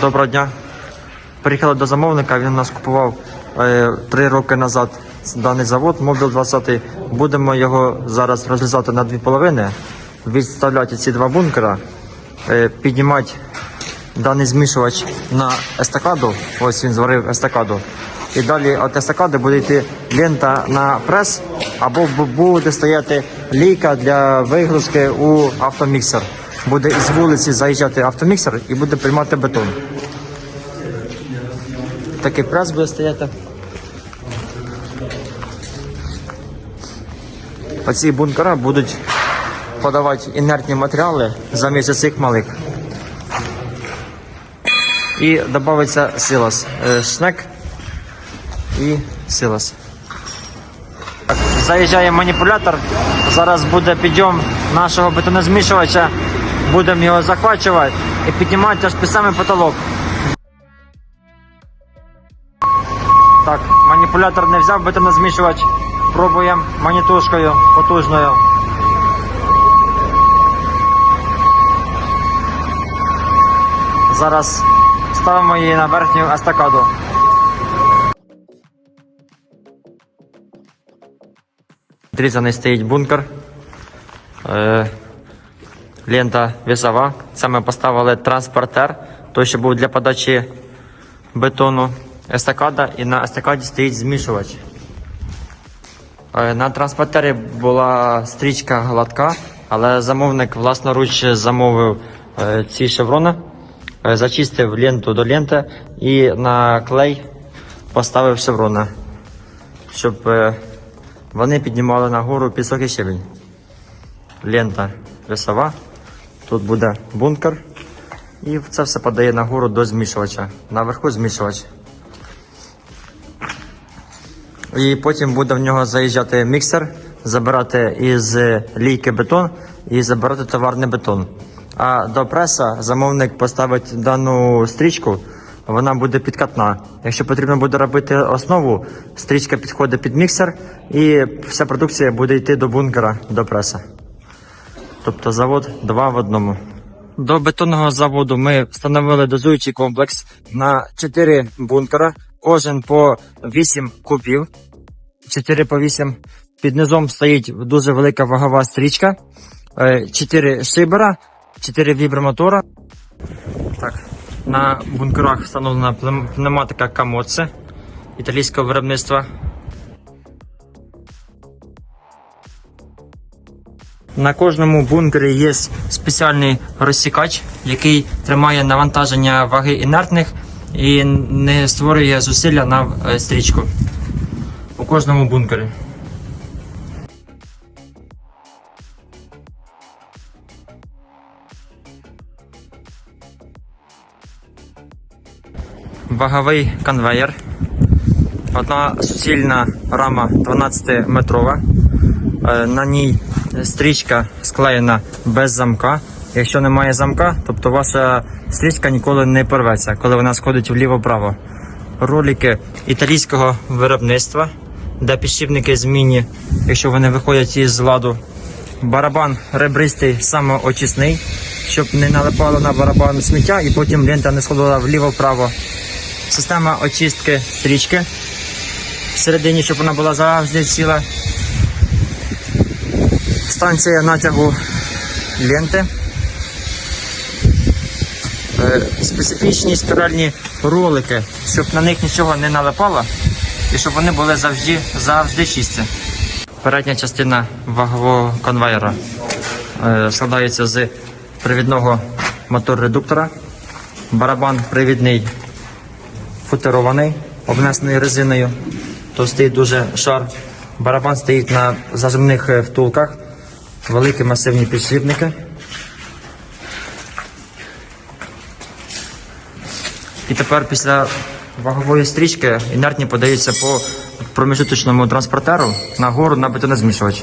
Доброго дня. Приїхали до замовника, він нас купував е, три роки назад даний завод, Мобіл 20. Будемо його зараз розрізати на дві половини, відставляти ці два бункера, е, піднімати даний змішувач на естакаду. Ось він зварив естакаду. І далі від естакади буде йти лента на прес, або буде стояти лійка для вигрузки у автоміксер. Буде із вулиці заїжджати автоміксер і буде приймати бетон. Такий прес буде стояти. Оці бункера будуть подавати інертні матеріали замість цих малих. І додається силос. Е, Шнек і силос. Заїжджає маніпулятор. Зараз буде підйом нашого бетонозмішувача. Будемо його захвачувати і піднімати аж під самий потолок. Так, маніпулятор не взяв бетонозмішувач. Пробуємо манітушкою потужною. Зараз ставимо її на верхню естакаду. Відрізаний стоїть бункер. Лента вісова. Ми поставили транспортер, той, що був для подачі бетону. Естакада і на естакаді стоїть змішувач. Е, На транспортері була стрічка гладка, але замовник власноруч замовив е, ці шеврони, е, зачистив ленту до ленти і на клей поставив шеврони, щоб вони піднімали нагору пісок і щебінь. Лента весова, тут буде бункер, і це все подає нагору до змішувача. Наверху змішувач. І потім буде в нього заїжджати міксер, забирати із лійки бетон і забирати товарний бетон. А до преса замовник поставить дану стрічку, вона буде підкатна. Якщо потрібно буде робити основу, стрічка підходить під міксер і вся продукція буде йти до бункера, до преса. Тобто завод два в одному. До бетонного заводу ми встановили дозуючий комплекс на 4 бункера, кожен по 8 кубів. 4 по 8. Під низом стоїть дуже велика вагова стрічка, 4 шибера, 4 вібромотора. Так, на бункерах встановлена пневматика Камоце італійського виробництва. На кожному бункері є спеціальний розсікач, який тримає навантаження ваги інертних і не створює зусилля на е, стрічку. У кожному бункері. Ваговий конвейер. Одна суцільна рама 12-метрова. Е, На ній стрічка склеєна без замка. Якщо немає замка, тобто ваша стрічка ніколи не порветься, коли вона сходить вліво-право. Ролики італійського виробництва, де підшипники змінні, якщо вони виходять із ладу. Барабан ребристий самоочисний, щоб не налипало на барабан сміття і потім лента не сходила вліво-вправо. Система очистки стрічки всередині, щоб вона була завжди ціла. Станція натягу ленти. Е, Специфічні спіральні ролики, щоб на них нічого не налипало і щоб вони були завжди, завжди чисті. Передня частина вагового конвейера е, складається з привідного мотор-редуктора. Барабан привідний футерований, обнесений резиною. Стоїть дуже шар. Барабан стоїть на зажимних е, втулках, великі масивні підшипники. І тепер після вагової стрічки інертні подаються по проміжуточному транспортеру нагору на бетонозмішувач.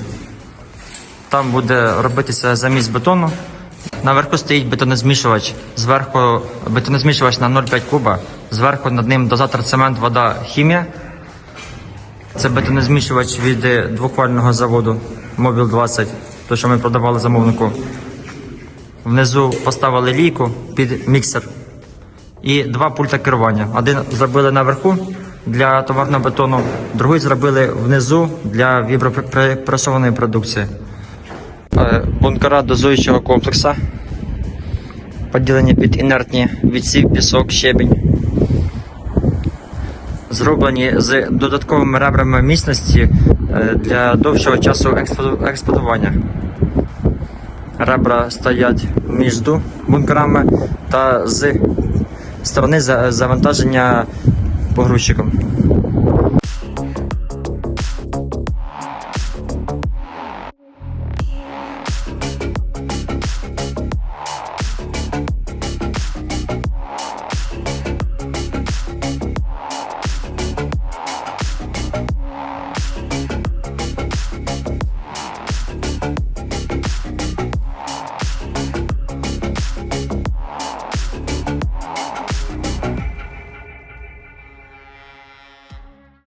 Там буде робитися замість бетону. Наверху стоїть бетонозмішувач. Зверху бетонозмішувач на 0,5 куба. Зверху над ним дозатор цемент, вода, хімія. Це бетонозмішувач від двохвального заводу Мобіл 20, той, що ми продавали замовнику. Внизу поставили лійку під міксер. і два пульта керування. Один зробили наверху для товарного бетону, другий зробили внизу для вібропресованої продукції. Е, Бункера дозуючого комплексу. Поділені під інертні відсів, пісок, щебінь. Зроблені з додатковими ребрами міцності для довшого часу експлуату- експлуатування. Ребра стоять між бункерами та з сторони завантаження погрузчиком.